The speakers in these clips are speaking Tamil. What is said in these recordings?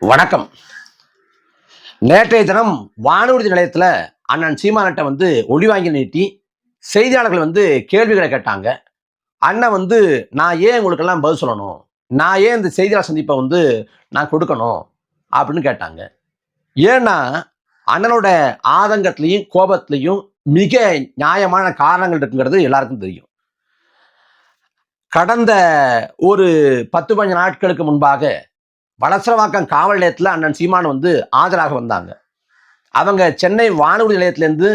வணக்கம். நேற்றைய தினம் வானூர்தி நிலையத்தில் அண்ணன் சீமானட்டை வந்து ஒளி வாங்கி நீட்டி செய்தியாளர்கள் வந்து கேள்விகளை கேட்டாங்க. அண்ணன் வந்து நான் ஏன் உங்களுக்கெல்லாம் பதில் சொல்லணும்? நான் ஏன் இந்த செய்தியாளர் சந்திப்பை வந்து நான் கொடுக்கணும்? அப்படின்னு கேட்டாங்க. ஏன்னா அண்ணனோட ஆதங்கத்திலையும் கோபத்திலையும் மிக நியாயமான காரணங்கள் இருக்குங்கிறது எல்லாருக்கும் தெரியும். கடந்த ஒரு பத்து பதினஞ்சு நாட்களுக்கு முன்பாக வளசரவாக்கம் காவல் நிலையத்தில் அண்ணன் சீமான் வந்து ஆஜராக வந்தாங்க. அவங்க சென்னை வானொலி நிலையத்திலேருந்து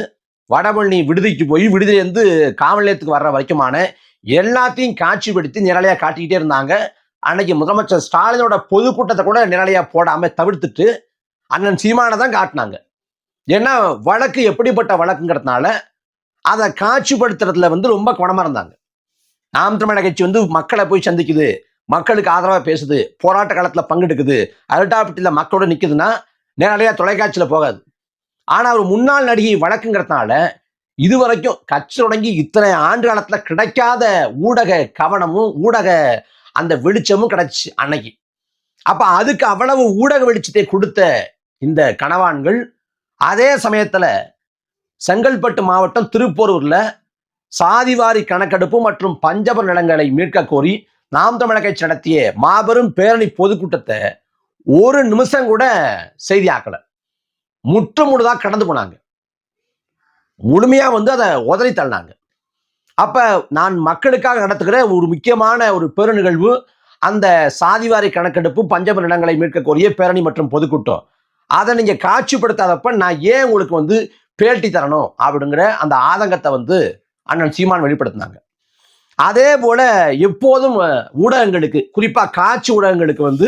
வடபழனி விடுதிக்கு போய் விடுதியிலேருந்து காவல் நிலையத்துக்கு வர்ற வரைக்குமான எல்லாத்தையும் காட்சிப்படுத்தி நிரலையாக காட்டிக்கிட்டே இருந்தாங்க. அன்னைக்கு முதலமைச்சர் ஸ்டாலினோட பொதுக்கூட்டத்தை கூட நிரலையாக போடாமல் தவிர்த்துட்டு அண்ணன் சீமானை தான் காட்டினாங்க. ஏன்னா வழக்கு எப்படிப்பட்ட வழக்குங்கிறதுனால அதை காட்சிப்படுத்துறதுல வந்து ரொம்ப கவனமாக இருந்தாங்க. நாம் தமிழக கட்சி வந்து மக்களை போய் சந்திக்குது. மக்களுக்கு ஆதரவாக பேசுது போராட்ட காலத்தில் பங்கெடுக்குது அரட்டாப்பட்டியில் மக்களோட நிற்குதுன்னா நேரடியாக தொலைக்காட்சியில் போகாது. ஆனால் ஒரு முன்னாள் நடிகை வழக்குங்கிறதுனால இதுவரைக்கும் கட்சி தொடங்கி இத்தனை ஆண்டு காலத்தில் கிடைக்காத ஊடக கவனமும் ஊடக அந்த வெளிச்சமும் கிடைச்சு அன்னைக்கு. அப்போ அதுக்கு அவ்வளவு ஊடக வெளிச்சத்தை கொடுத்த இந்த கணவான்கள் அதே சமயத்தில் செங்கல்பட்டு மாவட்டம் திருப்போரூரில் சாதிவாரி கணக்கெடுப்பு மற்றும் பஞ்சபர் நிலங்களை மீட்க கோரி நாம் தமிழக கட்சி நடத்திய மாபெரும் பேரணி பொதுக்கூட்டத்தை ஒரு நிமிஷம் கூட செய்தியாக்கல முற்று முழுதாக கடந்து போனாங்க. முழுமையா வந்து அதை உதறி தள்ளினாங்க. அப்ப நான் மக்களுக்காக நடத்துகிற ஒரு முக்கியமான ஒரு பெருநிகழ்வு அந்த சாதிவாரி கணக்கெடுப்பு பஞ்சப நிலங்களை மீட்க கோரிய பேரணி மற்றும் பொதுக்கூட்டம். அதை நீங்க காட்சிப்படுத்தாதப்ப நான் ஏன் உங்களுக்கு வந்து பேட்டி தரணும் அப்படிங்கிற அந்த ஆதங்கத்தை வந்து அண்ணன் சீமான் வெளிப்படுத்தினாங்க. அதே போல எப்போதும் ஊடகங்களுக்கு குறிப்பா காட்சி ஊடகங்களுக்கு வந்து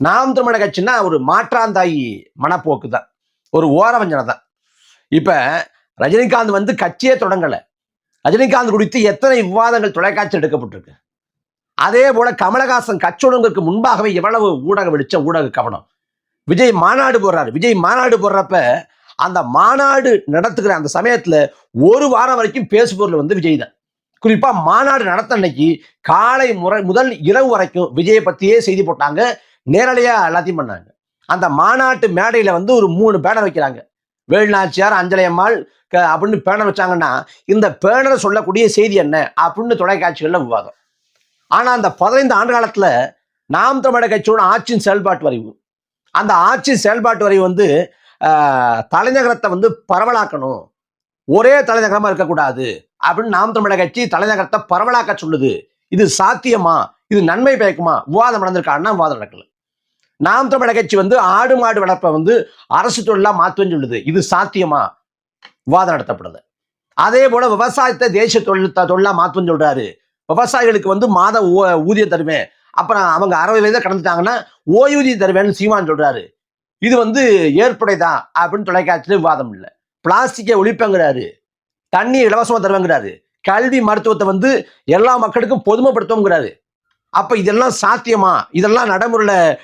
நாம் தமிழக கட்சின்னா ஒரு மாற்றாந்தாய் மனப்போக்கு தான் ஒரு ஓரவஞ்சனை தான் இப்ப ரஜினிகாந்த் வந்து கட்சியே தொடங்கல. ரஜினிகாந்த் குறித்து எத்தனை விவாதங்கள் தொலைக்காட்சி எடுக்கப்பட்டிருக்கு. அதே போல கமலஹாசன் கட்சியுடங்களுக்கு முன்பாகவே எவ்வளவு ஊடக வெளிச்ச ஊடக கவனம். விஜய் மாநாடு போடுறாரு. விஜய் மாநாடு போடுறப்ப அந்த மாநாடு நடத்துகிற அந்த சமயத்துல ஒரு வாரம் வரைக்கும் பேசுபொருள் வந்து விஜய் தான் குறிப்பா மாநாடு நடத்த அன்னைக்கு காலை முறை முதல் இரவு வரைக்கும் விஜயை பத்தியே செய்தி போட்டாங்க. நேரடியா எல்லாத்தையும் பண்ணாங்க. அந்த மாநாட்டு மேடையில வந்து ஒரு மூணு பேனர் வைக்கிறாங்க. வேலுநாச்சியார் அஞ்சலையம்மாள் க- அப்படின்னு பேனர் வச்சாங்கன்னா இந்த பேனரை சொல்லக்கூடிய செய்தி என்ன? அப்படின்னு தொலைக்காட்சிகளில் விவாதம். ஆனா அந்த பதினைந்து ஆண்டு காலத்துல நாம் தமிழக கட்சியோட ஆட்சியின் செயல்பாட்டு வரைவு. அந்த ஆட்சி செயல்பாட்டு வரைவு வந்து தலைநகரத்தை வந்து பரவலாக்கணும். ஒரே தலைநகரமா இருக்கக்கூடாது. அப்படின்னு நாம் தமிழக கட்சி தலைநகரத்தை பரவலாக்க சொல்லுது. இது சாத்தியமா? இது நன்மை பயக்குமா? விவாதம் நடந்திருக்கான்னா விவாதம் நடக்கல. நாம் தமிழக கட்சி வந்து ஆடு மாடு வளர்ப்பை வந்து அரசு தொழிலாக மாத்துவேன்னு சொல்லுது. இது சாத்தியமா? விவாதம் நடத்தப்படுது அதே போல விவசாயத்தை தேசிய தொழில் தொழிலாக தொழிலா சொல்றாரு. விவசாயிகளுக்கு வந்து மாத ஊ- ஊதியம் தருவேன் அப்புறம் அவங்க அறுபது வயதை கடந்துட்டாங்கன்னா ஓய்வூதியம் தருவேன்னு சீமான் சொல்றாரு. இது வந்து ஏற்புடையதா? அப்படின்னு தொலைக்காட்சியில் விவாதம் இல்லை. பிளாஸ்டிக்கை ஒழிப்பங்கிறாரு. தண்ணி இலவசமாக தருவேங்கிறாரு. கல்வி மருத்துவத்தை வந்து எல்லா மக்களுக்கும் பொதுமைப்படுத்துவோங்கிறாரு அப்போ இதெல்லாம் சாத்தியமா? இதெல்லாம் நடைமுறையில்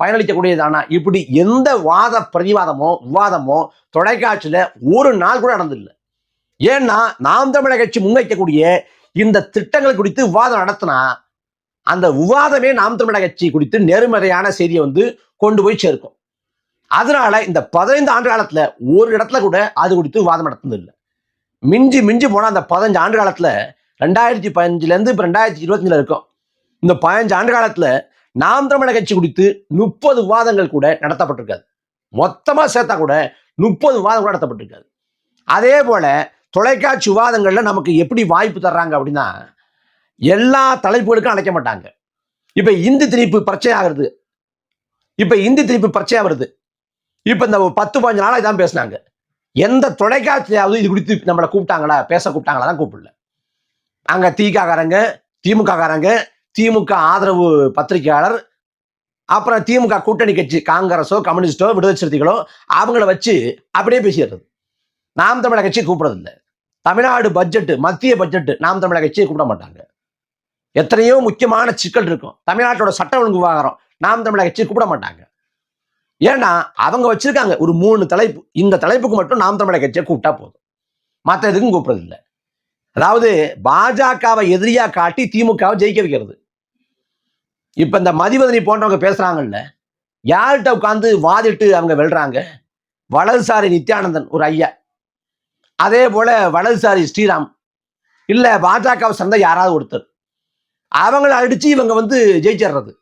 பயனளிக்கக்கூடியதானா? இப்படி எந்த வாத பிரதிவாதமோ விவாதமோ தொலைக்காட்சியில் ஒரு நாள் கூட நடந்தில்லை ஏன்னா நாம் தமிழக கட்சி முன்வைக்கக்கூடிய இந்த திட்டங்கள் குறித்து விவாதம் நடத்தினா அந்த விவாதமே நாம் தமிழக கட்சி குறித்து நேர்மறையான செய்தியை வந்து கொண்டு போய் சேர்க்கும். அதனால இந்த பதினைந்து ஆண்டு காலத்தில் ஒரு இடத்துல கூட அது குறித்து விவாதம் நடத்தினதில்லை. மிஞ்சி மிஞ்சி போனால் அந்த பதினஞ்சு ஆண்டு காலத்தில் ரெண்டாயிரத்தி பதினஞ்சுலேருந்து இப்போ ரெண்டாயிரத்தி இருபத்தஞ்சில் இருக்கும். இந்த பதினஞ்சு ஆண்டு காலத்தில் நாம் தமிழக கட்சி குறித்து முப்பது விவாதங்கள் கூட நடத்தப்பட்டிருக்காது. மொத்தமாக சேர்த்தா கூட முப்பது விவாதம் கூட நடத்தப்பட்டிருக்காது. அதே போல தொலைக்காட்சி விவாதங்களில் நமக்கு எப்படி வாய்ப்பு தர்றாங்க அப்படின்னா எல்லா தலைப்புகளுக்கும் அழைக்க மாட்டாங்க. இப்போ இந்தி திணிப்பு பிரச்சனை ஆகுறது இப்போ இந்தி திணிப்பு பிரச்சனை வருது. இப்போ இந்த பத்து பதினஞ்சு நாளாக இதான் பேசினாங்க. எந்த தொலைக்காட்சியாவது இது குறித்து நம்மளை கூப்பிட்டாங்களா? பேச கூப்பிட்டாங்களா? தான் கூப்பிடல. அங்க திகாரங்க திமுககாரங்க திமுக ஆதரவு பத்திரிகையாளர் அப்புறம் திமுக கூட்டணி கட்சி காங்கிரஸோ கம்யூனிஸ்டோ விடுதலை சிறுத்தைகளோ அவங்கள வச்சு அப்படியே பேசிடுறது. நாம் தமிழக கட்சி கூப்பிடுறதில்ல. தமிழ்நாடு பட்ஜெட்டு மத்திய பட்ஜெட்டு நாம் தமிழக கட்சியை கூப்பிட மாட்டாங்க. எத்தனையோ முக்கியமான சிக்கல் இருக்கும். தமிழ்நாட்டோட சட்ட ஒழுங்கு விவகாரம் நாம் தமிழக கட்சியை கூப்பிட மாட்டாங்க. ஏன்னா அவங்க வச்சிருக்காங்க ஒரு மூணு தலைப்பு. இந்த தலைப்புக்கு மட்டும் நாம் தமிழக கட்சியை கூப்பிட்டா போதும். மற்ற எதுக்கும் கூப்பிடுறது இல்லை அதாவது பாஜகவை எதிரியா காட்டி திமுகவை ஜெயிக்க வைக்கிறது. இப்ப இந்த மதிவதனி போன்றவங்க பேசுறாங்கல்ல யார்கிட்ட உட்காந்து வாதிட்டு அவங்க வெல்றாங்க? வலதுசாரி நித்யானந்தன் ஒரு ஐயா. அதே போல வலதுசாரி ஸ்ரீராம். இல்ல பாஜகவை சேர்ந்த யாராவது ஒருத்தர். அவங்கள அடிச்சு இவங்க வந்து ஜெயிச்சிடுறது.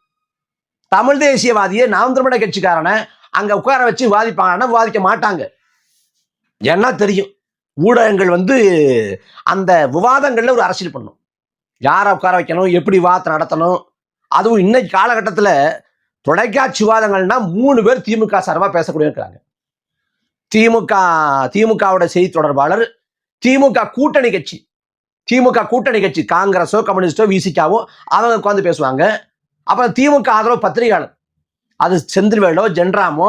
தமிழ் தேசியவாதியை நாம் திருமண கட்சிக்காரனை அங்க உட்கார வச்சு வாதிப்பாங்கன்னா வாதிக்க மாட்டாங்க. ஏன்னா தெரியும். ஊடகங்கள் வந்து அந்த விவாதங்கள்ல ஒரு அரசியல் பண்ணும். யாரை உட்கார வைக்கணும் எப்படி விவாதத்தை நடத்தணும் அதுவும் இன்னைக்கு காலகட்டத்தில் தொலைக்காட்சி விவாதங்கள்னா மூணு பேர் திமுக சார்பாக பேசக்கூடிய இருக்கிறாங்க திமுக திமுகவோட செய்தி தொடர்பாளர் திமுக கூட்டணி கட்சி திமுக கூட்டணி கட்சி காங்கிரஸோ கம்யூனிஸ்டோ விசிகாவோ அவங்க உட்காந்து பேசுவாங்க. அப்புறம் திமுக ஆதரவு பத்திரிகையாளர். அது செந்தில்வேலோ ஜென்ராமோ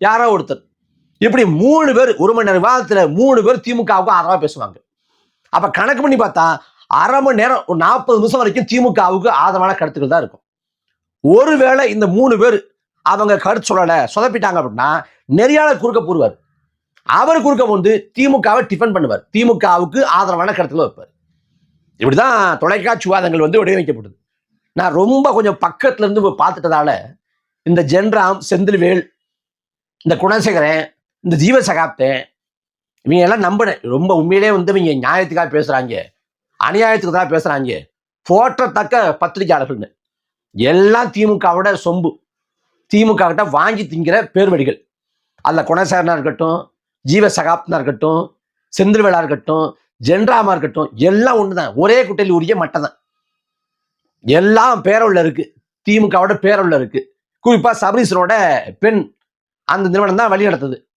யாரோ ஒருத்தர். இப்படி மூணு பேர் ஒரு மணி நேரம் விவாதத்தில் மூணு பேர் திமுகவுக்கு ஆதரவாக பேசுவாங்க. அப்போ கணக்கு பண்ணி பார்த்தா அரை மணி நேரம் ஒரு நாற்பது நிமிஷம் வரைக்கும் திமுகவுக்கு ஆதரவான கருத்துக்கள் தான் இருக்கும். ஒருவேளை இந்த மூணு பேர் அவங்க கருத்து சொல்லலை சொதப்பிட்டாங்க அப்படின்னா நெறியாளர் குறுக்க போடுவார். அவர் குறுக்க வந்து திமுகவை டிஃபன் பண்ணுவார். திமுகவுக்கு ஆதரவான கருத்துக்களை வைப்பார். இப்படிதான் தொலைக்காட்சி வாதங்கள் வந்து வடிவமைக்கப்படுது நான் ரொம்ப கொஞ்சம் பக்கத்துல இருந்து போய் பார்த்துட்டதால இந்த ஜென்ராம் செந்தில்வேல் இந்த குணசேகரன் இந்த ஜீவ சகாப்தன் இவங்க எல்லாம் நம்பினேன். ரொம்ப உண்மையிலே வந்து இவங்க நியாயத்துக்காக பேசுறாங்க. அநியாயத்துக்கு தான் பேசுறாங்க. போற்றத்தக்க பத்திரிகையாளர்கள்னு எல்லாம் திமுகவோட சொம்பு. திமுக கிட்ட வாங்கி திங்கிற பேர்வடிகள் அதில் குணசேகரனா இருக்கட்டும் ஜீவசகாப்தனா இருக்கட்டும் செந்தில்வேலா இருக்கட்டும் ஜென்ராமா இருக்கட்டும் எல்லாம் ஒண்ணுதான். ஒரே குட்டையில் உரிய மட்டை தான் எல்லாம் பேரவுள்ள இருக்கு. திமுகவோட பேரவுள்ள இருக்கு. குறிப்பா சபரீஸ்வரோட பெண் அந்த நிறுவனம் தான் வழி நடத்துது.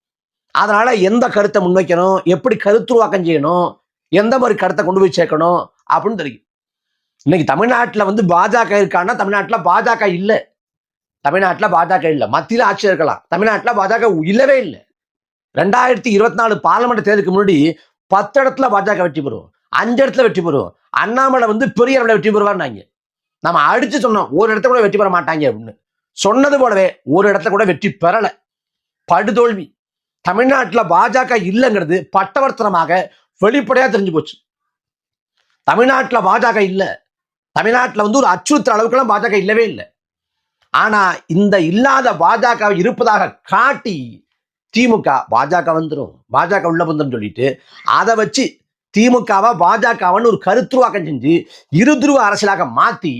அதனால எந்த கருத்தை முன்வைக்கணும்? எப்படி கருத்துருவாக்கம் செய்யணும்? எந்த மாதிரி கருத்தை கொண்டு போய் சேர்க்கணும்? அப்படின்னு தெரியும். இன்னைக்கு தமிழ்நாட்டில் வந்து பாஜக இருக்கான்னா தமிழ்நாட்டில் பாஜக இல்லை. தமிழ்நாட்டில் பாஜக இல்லை. மத்தியில் ஆட்சி இருக்கலாம். தமிழ்நாட்டில் பாஜக இல்லவே இல்லை. ரெண்டாயிரத்தி இருபத்தி நாலு பார்லமெண்ட் தேர்தலுக்கு முன்னாடி பத்து இடத்துல பாஜக வெற்றி பெறும். அஞ்சு இடத்துல வெற்றி பெறும். அண்ணாமலை வந்து பெரிய அளவில் வெற்றி பெறுவார்னாங்க நம்ம அடிச்சு சொன்னோம் ஒரு இடத்த கூட வெற்றி பெற மாட்டாங்க அப்படின்னு. சொன்னது போலவே ஒரு இடத்துல கூட வெற்றி பெறல. படுதோல்வி. தமிழ்நாட்டில் பாஜக இல்லைங்கிறது பட்டவர்த்தனமாக வெளிப்படையா தெரிஞ்சு போச்சு. தமிழ்நாட்டில் பாஜக இல்லை. தமிழ்நாட்டில் வந்து ஒரு அச்சுறுத்தல் அளவுக்குலாம் பாஜக இல்லவே இல்லை. ஆனா இந்த இல்லாத பாஜக இருப்பதாக காட்டி திமுக பாஜக வந்துடும் பாஜக உள்ள வந்துடும் சொல்லிட்டு அதை வச்சு திமுகவை பாஜகவன்னு ஒரு கருத்துருவாக்கம் செஞ்சு இருதுருவ அரசியலாக மாத்தி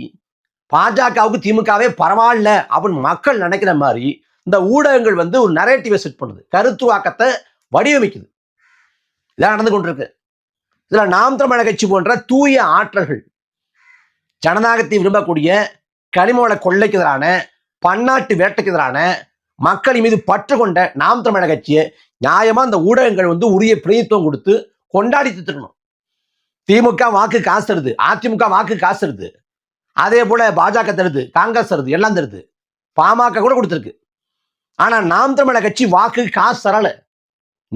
பாஜகவுக்கு திமுகவே பரவாயில்ல அப்படின்னு மக்கள் நினைக்கிற மாதிரி இந்த ஊடகங்கள் வந்து ஒரு நரேட்டிவை செட் பண்ணுது. கருத்துவாக்கத்தை வடிவமைக்குது. இதான் நடந்து கொண்டிருக்கு. இதுல நாம் தமிழக கட்சி போன்ற தூய ஆற்றல்கள் ஜனநாயகத்தை விரும்பக்கூடிய கனிமவள கொள்ளைக்கு எதிரான பன்னாட்டு வேட்டைக்கு எதிரான மக்களின் மீது பற்று கொண்ட நாம் தமிழக கட்சியை நியாயமா அந்த ஊடகங்கள் வந்து உரிய பிரதித்துவம் கொடுத்து கொண்டாடி தரணும் திமுக வாக்கு காசு தருது அதிமுக வாக்கு காசு தருது அதே போல பாஜக தருது காங்கிரஸ் தருது எல்லாம் தருது. பாமக கூட கொடுத்துருக்கு. ஆனா நாம் தமிழக கட்சி வாக்கு காசு தரல.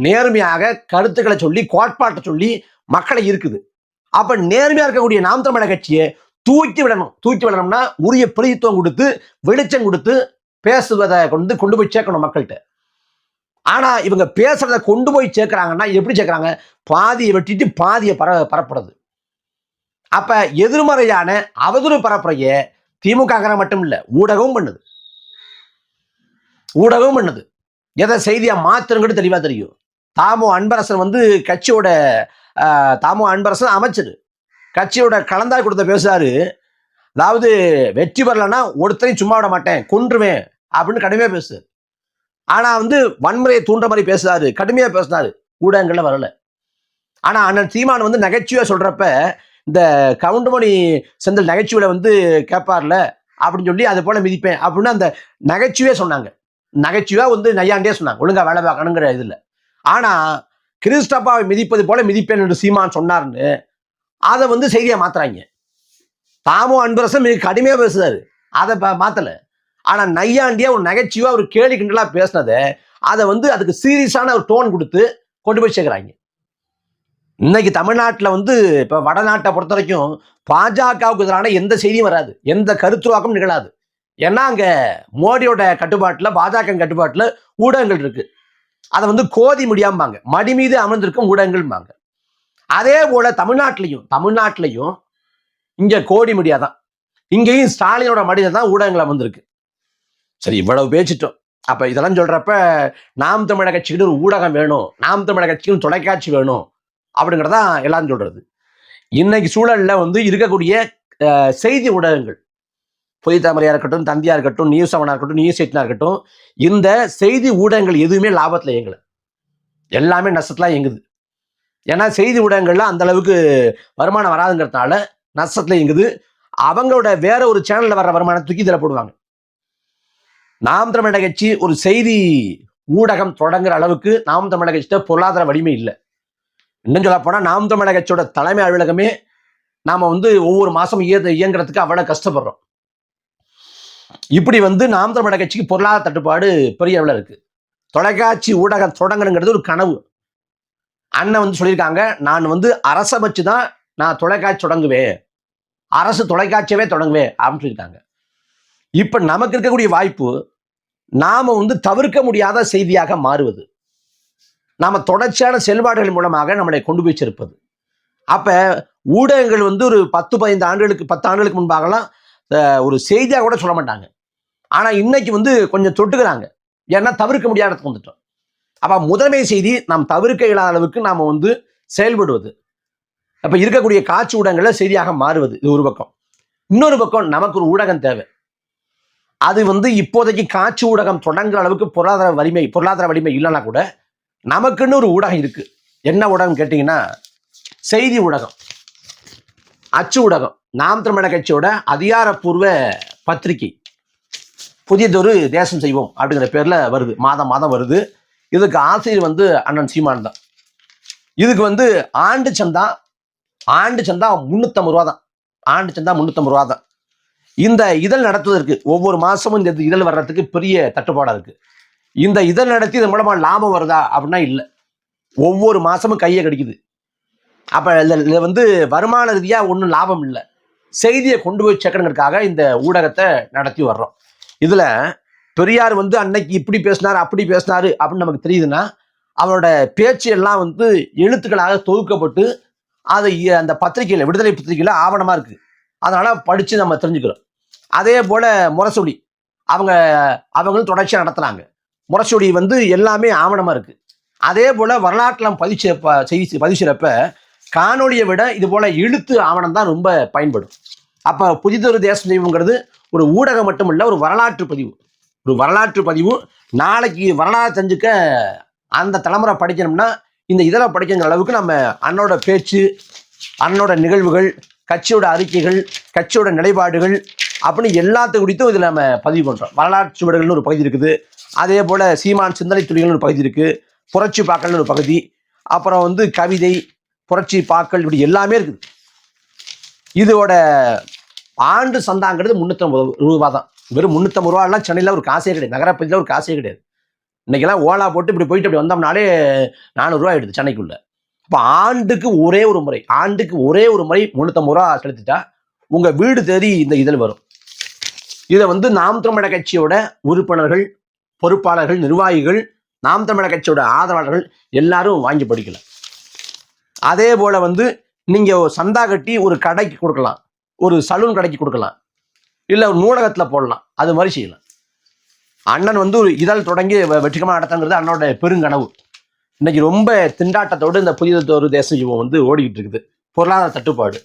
நேர்மையாக கருத்துக்களை சொல்லி கோட்பாட்டை சொல்லி மக்களை இருக்குது அப்ப நேர்மையா இருக்கக்கூடிய நாம் தமிழக கட்சியை தூக்கி விடணும். தூக்கி விடணும்னா உரிய பிரதித்துவம் கொடுத்து வெளிச்சம் கொடுத்து பேசுவதை கொண்டு கொண்டு போய் சேர்க்கணும் மக்கள்கிட்ட. ஆனா இவங்க பேசுறத கொண்டு போய் சேர்க்கறாங்கன்னா எப்படி சேர்க்கறாங்க? பாதியை வெட்டிட்டு பாதியை பர பரப்புறது. அப்ப எதிர்மறையான அவதூறு பரப்புறைய திமுக மட்டும் இல்லை ஊடகமும் பண்ணுது. ஊடகமும் பண்ணுது. எதை செய்தியா மாத்திரங்கிறது தெளிவா தெரியும். தாமோ அன்பரசன் வந்து கட்சியோட ஆஹ், தாமோ அன்பரசன் அமைச்சர். கட்சியோட கலந்தாய் கொடுத்த பேசுறாரு. அதாவது வெற்றி பெறலைன்னா ஒருத்தரையும் சும்மா விட மாட்டேன் கொன்றுவேன் அப்படின்னு கடுமையா பேசு ஆனா வந்து வன்முறையை தூண்டுற மாதிரி பேசுறாரு கடுமையா பேசினாரு. ஊடகங்கள்ல வரல. ஆனா அண்ணன் சீமான் வந்து நகைச்சுவை சொல்றப்ப இந்த கவுண்டமணி செந்தல் நகைச்சுவையில வந்து கேட்பார்ல அப்படின்னு சொல்லி அது போல மிதிப்பேன் அப்படின்னு அந்த நகைச்சுவே சொன்னாங்க. நகைச்சுவாக வந்து நையாண்டே சொன்னாங்க. ஒழுங்கா வேலை பார்க்கணுங்கிற இதுல. ஆனா கிறிஸ்டப்பாவை மிதிப்பது போல மிதிப்பேன் என்று சீமான் சொன்னார்னு அதை வந்து செய்தியாக மாத்துறாங்க. தாமும் அன்பரசன் மிக கடுமையா பேசுறாரு. அதை மாத்தலை. ஆனால் நையாண்டியா ஒரு நகைச்சுவாக ஒரு கேலி கிண்டலாக பேசினதை அதை வந்து அதுக்கு சீரியஸான ஒரு டோன் கொடுத்து கொண்டு போய் சேர்க்குறாங்க. இன்னைக்கு தமிழ்நாட்டில் வந்து இப்போ வடநாட்டை பொறுத்த வரைக்கும் பாஜகவுக்கு எதிரான எந்த செய்தியும் வராது. எந்த கருத்துருவாக்கம் நிகழாது. ஏன்னா அங்கே மோடியோட கட்டுப்பாட்டில் பாஜக கட்டுப்பாட்டில் ஊடகங்கள் இருக்குது அதை வந்து கோதி முடியாம்பாங்க. மடி மீது அமர்ந்திருக்கும் ஊடகங்கள்பாங்க அதே போல தமிழ்நாட்டிலையும் தமிழ்நாட்டிலையும் இங்கே கோடி மீடியா தான் இங்கேயும் ஸ்டாலினோட மடியில் தான் ஊடகங்கள் அமர்ந்திருக்கு. சரி இவ்வளவு பேசிட்டோம். அப்ப இதெல்லாம் சொல்றப்ப நாம் தமிழக கட்சிக்கு ஒரு ஊடகம் வேணும் நாம் தமிழக கட்சிக்கு தொலைக்காட்சி வேணும் அப்படிங்கிறதான் எல்லாரும் சொல்றது. இன்னைக்கு சூழல்ல வந்து இருக்கக்கூடிய செய்தி ஊடகங்கள் பொய் தாமரையா இருக்கட்டும் தந்தியா இருக்கட்டும் நியூஸ் செவனா இருக்கட்டும் நியூஸ் எயிட்னா இருக்கட்டும் இந்த செய்தி ஊடகங்கள் எதுவுமே லாபத்துல இயங்கலை. எல்லாமே நஷ்டத்துல இயங்குது. ஏன்னா செய்தி ஊடகங்கள்லாம் அந்த அளவுக்கு வருமானம் வராதுங்கிறதுனால நஷ்டத்துல இயங்குது. அவங்களோட வேற ஒரு சேனல்ல வர்ற வருமானம் தூக்கி இதில் போடுவாங்க. நாம் தமிழக கட்சி ஒரு செய்தி ஊடகம் தொடங்குற அளவுக்கு நாம் தமிழக கட்சியிட்ட பொருளாதார வலிமை இல்லை. இன்னும் சொல்ல போனா நாம் தமிழக கட்சியோட தலைமை அலுவலகமே நாம வந்து ஒவ்வொரு மாசம் இய இயங்குறதுக்கு அவ்வளவு கஷ்டப்படுறோம். இப்படி வந்து நாம் தமிழக கட்சிக்கு பொருளாதார தட்டுப்பாடு பெரிய அளவில் இருக்கு. தொலைக்காட்சி ஊடகம் தொடங்கணுங்கிறது ஒரு கனவு. அண்ணன் வந்து சொல்லியிருக்காங்க நான் வந்து அரசை வச்சு தான் நான் தொலைக்காட்சி தொடங்குவேன். அரசு தொலைக்காட்சியவே தொடங்குவேன் அப்படின்னு சொல்லியிருக்காங்க. இப்ப நமக்கு இருக்கக்கூடிய வாய்ப்பு நாம வந்து தவிர்க்க முடியாத செய்தியாக மாறுவது. நாம தொடர்ச்சியான செயல்பாடுகள் மூலமாக நம்மளை கொண்டு போய் சேர்ப்பது. அப்ப ஊடகங்கள் வந்து ஒரு பத்து பதினைந்து ஆண்டுகளுக்கு பத்து ஆண்டுகளுக்கு முன்பாகலாம் ஒரு செய்தியாக கூட சொல்ல மாட்டாங்க. ஆனா இன்னைக்கு வந்து கொஞ்சம் தொட்டுக்கிறாங்க. ஏன்னா தவிர்க்க முடியாத இடத்துக்கு வந்துட்டோம். அப்ப முதன்மை செய்தி நாம் தவிர்க்க இயலாத அளவுக்கு நாம வந்து செயல்படுவது. அப்ப இருக்கக்கூடிய காட்சி ஊடகங்கள்ல செய்தியாக மாறுவது. இது ஒரு பக்கம். இன்னொரு பக்கம் நமக்கு ஒரு ஊடகம் தேவை. அது வந்து இப்போதைக்கு காட்சி ஊடகம் தொடங்குற அளவுக்கு பொருளாதார வலிமை பொருளாதார வலிமை இல்லைன்னா கூட நமக்குன்னு ஒரு ஊடகம் இருக்கு. என்ன ஊடகம் கேட்டிங்கன்னா செய்தி ஊடகம். அச்சு ஊடகம். நாம் தமிழக கட்சியோட அதிகாரப்பூர்வ பத்திரிகை. புதியதொரு தேசம் செய்வோம் அப்படிங்கிற பேர்ல வருது. மாதம் மாதம் வருது. இதுக்கு ஆசிரியர் வந்து அண்ணன் சீமான் தான். இதுக்கு வந்து ஆண்டு சந்தா ஆண்டு சந்தா முந்நூற்றம்பது ரூபா தான். ஆண்டு சந்தா முந்நூற்றம்பது ரூபா தான். இந்த இதழ் நடத்துவதற்கு ஒவ்வொரு மாதமும் இந்த இதழ் வர்றதுக்கு பெரிய தட்டுப்பாடாக இருக்குது இந்த இதழ் நடத்தி இதன் மூலமாக லாபம் வருதா அப்படின்னா இல்லை. ஒவ்வொரு மாதமும் கையை கடிக்குது. அப்போ இதில் வந்து வருமான ரீதியாக ஒன்றும் லாபம் இல்லை. செய்தியை கொண்டு போய் சேர்க்கணுங்கிறதுக்காக இந்த ஊடகத்தை நடத்தி வர்றோம். இதில் பெரியார் வந்து அன்னைக்கு இப்படி பேசினார் அப்படி பேசினாரு அப்படின்னு நமக்கு தெரியுதுன்னா அவரோட பேச்சு எல்லாம் வந்து எழுத்துக்களாக தொகுக்கப்பட்டு அது அந்த பத்திரிகையில் விடுதலை பத்திரிகையில் ஆவணமாக இருக்குது அதனால் படித்து நம்ம தெரிஞ்சுக்கிறோம். அதே போல முரசொலி. அவங்க அவங்களும் தொடர்ச்சியாக நடத்துகிறாங்க முரசொலி வந்து எல்லாமே ஆவணமாக இருக்குது அதே போல் வரலாற்றில் பதிச்சு செய்தி பதிச்சிறப்ப காணொலியை விட இது போல் எழுத்து ஆவணம் தான் ரொம்ப பயன்படும். அப்போ புதிதொரு தேச செய்வோங்கிறது ஒரு ஊடகம் மட்டும் இல்லை ஒரு வரலாற்று பதிவு. ஒரு வரலாற்று பதிவு. நாளைக்கு வரலாறு தெரிஞ்சுக்க அந்த தலைமுறை படிக்கணும்னா இந்த இதழை படிக்கிற அளவுக்கு நம்ம அண்ணோட பேச்சு அண்ணோட நிகழ்வுகள் கட்சியோட அறிக்கைகள் கட்சியோட நிலைப்பாடுகள் அப்படின்னு எல்லாத்து குறித்தும் இதில் நம்ம பதிவு பண்ணுறோம் வரலாற்று சுவடுகள்னு ஒரு பகுதி இருக்குது. அதே போல் சீமான் சிந்தனை துளிகள்னு ஒரு பகுதி இருக்குது புரட்சி பாக்கள்னு ஒரு பகுதி. அப்புறம் வந்து கவிதை புரட்சி பாக்கள் இப்படி எல்லாமே இருக்குது. இதோட ஆண்டு சந்தாங்கிறது முந்நூற்றம்பது ரூபா தான் வெறும் முந்நூற்றம்பது ரூபாலாம் சென்னையில் ஒரு காசே கிடையாது. நகரப்பகுதியில் ஒரு காசே கிடையாது. இன்னைக்கெல்லாம் ஓலா போட்டு இப்படி போயிட்டு அப்படி வந்தோம்னாலே நானூறுரூவா ஆகிடுது சென்னைக்குள்ளே. இப்போ ஆண்டுக்கு ஒரே ஒரு முறை ஆண்டுக்கு ஒரே ஒரு முறை முந்நூற்றம்பது ரூபா செலுத்திட்டா உங்கள் வீடு தேடி இந்த இதழ் வரும். இதை வந்து நாம் தமிழக கட்சியோட உறுப்பினர்கள் பொறுப்பாளர்கள் நிர்வாகிகள் நாம் தமிழக கட்சியோட ஆதரவாளர்கள் எல்லாரும் வாங்கி படிக்கலாம் அதே போல வந்து நீங்கள் சந்தா கட்டி ஒரு கடைக்கு கொடுக்கலாம் ஒரு சலூன் கடைக்கு கொடுக்கலாம் இல்லை ஒரு நூலகத்தில் போடலாம் அது மாதிரி செய்யலாம். அண்ணன் வந்து ஒரு இதழ் தொடங்கி வெற்றிகரமாக வெற்றிகரமா நடத்தங்கிறது அண்ணனோட பெருங்கனவு. இன்னைக்கு ரொம்ப திண்டாட்டத்தோடு இந்த புதிய தேச யுவம் வந்து ஓடிக்கிட்டு இருக்குது. பொருளாதார தட்டுப்பாடு.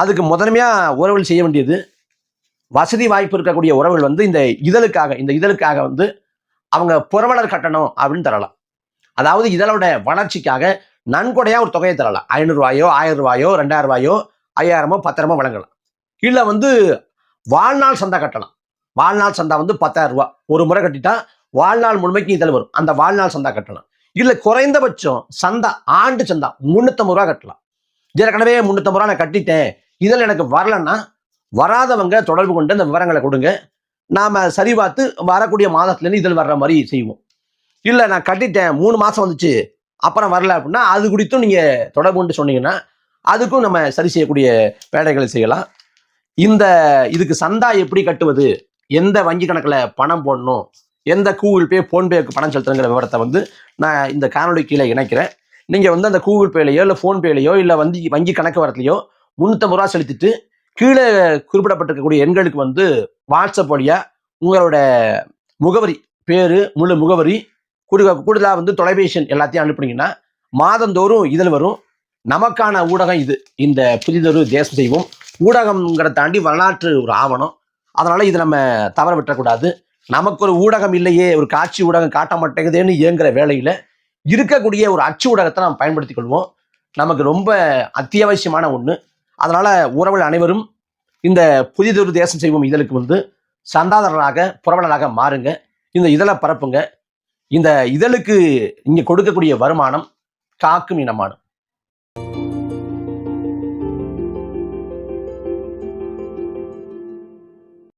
அதுக்கு முதன்மையாக உறவுகள் செய்ய வேண்டியது வசதி வாய்ப்பு இருக்கக்கூடிய உறவுகள் வந்து இந்த இதழுக்காக இந்த இதழுக்காக வந்து அவங்க புறவலர் கட்டணம் அப்படின்னு தரலாம். அதாவது இதழோட வளர்ச்சிக்காக நன்கொடையா ஒரு தொகையை தரலாம். ஐநூறுரூவாயோ ஆயிரம் ரூபாயோ ரெண்டாயிரம் ரூபாயோ ஐயாயிரமோ பத்தாயிரமோ வழங்கலாம். இல்லை வந்து வாழ்நாள் சந்தா கட்டலாம். வாழ்நாள் சந்தா வந்து பத்தாயிரம் ரூபா. ஒரு முறை கட்டிட்டா வாழ்நாள் முழுமைக்கு இதழ் வரும். அந்த வாழ்நாள் சந்தா கட்டலாம் இல்லை குறைந்தபட்சம் சந்தா ஆண்டு சந்தா முன்னூத்தம்பது ரூபா கட்டலாம். ஏற்கனவே முன்னூத்தம்பது ரூபா நான் கட்டிட்டேன். இதில் எனக்கு வரலன்னா வராதவங்க தொடர்பு கொண்டு அந்த விவரங்களை கொடுங்க. நாம் சரி பார்த்து வரக்கூடிய மாதத்துலேருந்து இதில் வர்ற மாதிரி செய்வோம். இல்லை நான் கட்டிட்டேன் மூணு மாதம் வந்துச்சு அப்புறம் வரல அப்படின்னா அது குறித்தும் நீங்கள் தொடர்பு கொண்டு சொன்னீங்கன்னா அதுக்கும் நம்ம சரி செய்யக்கூடிய வேலைகளை செய்யலாம். இந்த இதுக்கு சந்தா எப்படி கட்டுவது எந்த வங்கி கணக்கில் பணம் போடணும் எந்த கூகுள் பே ஃபோன்பேக்கு பணம் செலுத்துங்கிற விவரத்தை வந்து நான் இந்த காணொலி கீழே இணைக்கிறேன். நீங்கள் வந்து அந்த கூகுள் பேலையோ இல்லை ஃபோன்பேலையோ இல்லை வந்து வங்கி கணக்கு வரத்துலையோ முந்நூற்றம்பது ரூபா செலுத்திட்டு கீழே குறிப்பிடப்பட்டிருக்கக்கூடிய எண்களுக்கு வந்து வாட்ஸ்அப் வழியாக உங்களோட முகவரி பேர் முழு முகவரி கூடுதல் கூடுதலாக வந்து தொலைபேசி எல்லாத்தையும் அனுப்புனீங்கன்னா மாதந்தோறும் இதில் வரும். நமக்கான ஊடகம் இது. இந்த புதிதொரு தேசம் செய்வோம் ஊடகங்கிறத தாண்டி வரலாற்று ஒரு ஆவணம். அதனால் இது நம்ம தவற விட்டக்கூடாது. நமக்கு ஒரு ஊடகம் இல்லையே ஒரு காட்சி ஊடகம் காட்ட மாட்டேங்குதுன்னு இயங்குற வேலையில் இருக்கக்கூடிய ஒரு அச்சு ஊடகத்தை நாம் பயன்படுத்திக் கொள்வோம். நமக்கு ரொம்ப அத்தியாவசியமான ஒன்று அதனால் உறவுகள் அனைவரும் இந்த புதிதொரு தேசம் செய்வோம் இதழுக்கு வந்து சந்தாதாரராக புரவலராக மாறுங்க. இந்த இதழை பரப்புங்க. இந்த இதழுக்கு இங்கே கொடுக்கக்கூடிய வருமானம் காக்கும் இனமானம்